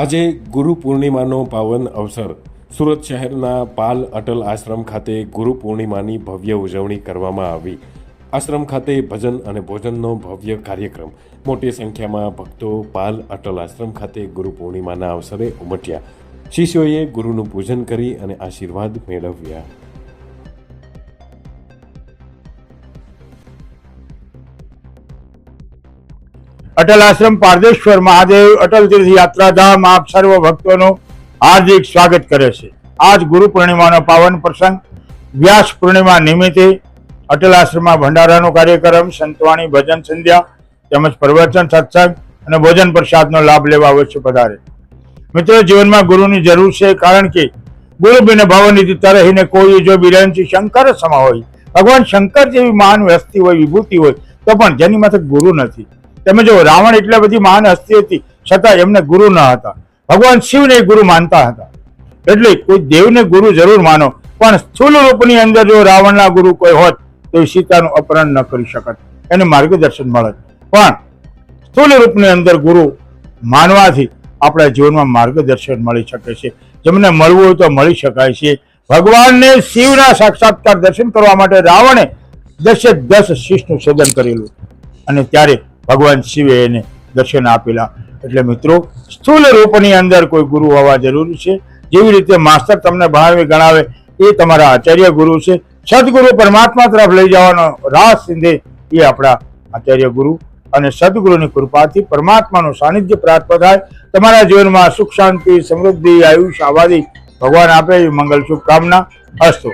આજે ગુરુ પૂર્ણિમાનો પાવન અવસર. સુરત શહેરના પાલ અટલ આશ્રમ ખાતે ગુરુ પૂર્ણિમાની ભવ્ય ઉજવણી કરવામાં આવી. આશ્રમ ખાતે ભજન અને ભોજનનો ભવ્ય કાર્યક્રમ. મોટી સંખ્યામાં ભક્તો પાલ અટલ આશ્રમ ખાતે ગુરુ પૂર્ણિમાના અવસરે ઉમટ્યા. શિષ્યોએ ગુરુનું પૂજન કરી અને આશીર્વાદ મેળવ્યા. અટલ આશ્રમ પારદેશ્વર મહાદેવ અટલ તીર્થ યાત્રાધામ આપ સર્વ ભક્તોનું હાર્દિક સ્વાગત કરે છે. આજ ગુરુ પૂર્ણિમાનો પાવન પ્રસંગ, વ્યાસ પૂર્ણિમા નિમિત્તે અટલ આશ્રમમાં ભંડારાનો કાર્યક્રમ, સંતવાણી, ભજન સંધ્યા તેમજ પ્રવચન, સત્સંગ અને ભોજન પ્રસાદનો લાભ લેવા અવશ્ય પધારે. મિત્રો, જીવનમાં ગુરુની જરૂર છે કારણ કે ગુરુ બિન ભાવનિધિ તરહીને કોઈ જો બિરંચી શંકર સમા હોય, ભગવાન શંકર જેવી મહાન વ્યસ્તિ હોય, વિભૂતિ હોય, તો પણ જેની માથે ગુરુ નથી. તમે જો રાવણ એટલા બધી મહાન હસ્તી હતી, છતાં એમને ગુરુ ન હતા. ભગવાન શિવને ગુરુ માનતા હતા. એટલે કોઈ દેવને ગુરુ જરૂર માનો, પણ સ્થૂલ રૂપની અંદર જો રાવણના ગુરુ કોઈ હોત, તો એ સીતાનું અપહરણ ન કરી શકત. એને માર્ગદર્શન મળત. પણ સ્થૂલ રૂપની અંદર ગુરુ માનવાથી આપણા જીવનમાં માર્ગદર્શન મળી શકે છે. જેમને મળવું હોય તો મળી શકાય છે. ભગવાનને શિવના સાક્ષાત્કાર દર્શન કરવા માટે રાવણે દસે દસ શિષ્ટનું છેદન કરેલું. અને ત્યારે ભગવાન શિવે એને દર્શન આપેલા. એટલે મિત્રો, સ્થૂલ રૂપની અંદર કોઈ ગુરુ હોવા જરૂરી છે. જેવી રીતે માસ્તર તમને ભણાવે ગણાવે, એ તમારા આચાર્ય ગુરુ છે. સદગુરુ પરમાત્મા તરફ લઈ જવાનો રાહ સિંધે એ આપણા આચાર્ય ગુરુ. અને સદગુરુની કૃપાથી પરમાત્માનું સાનિધ્ય પ્રાપ્ત થાય. તમારા જીવનમાં સુખ શાંતિ, સમૃદ્ધિ આયુષ આબાદી ભગવાન આપે એવી મંગલ શુભકામના. અસ્તુ.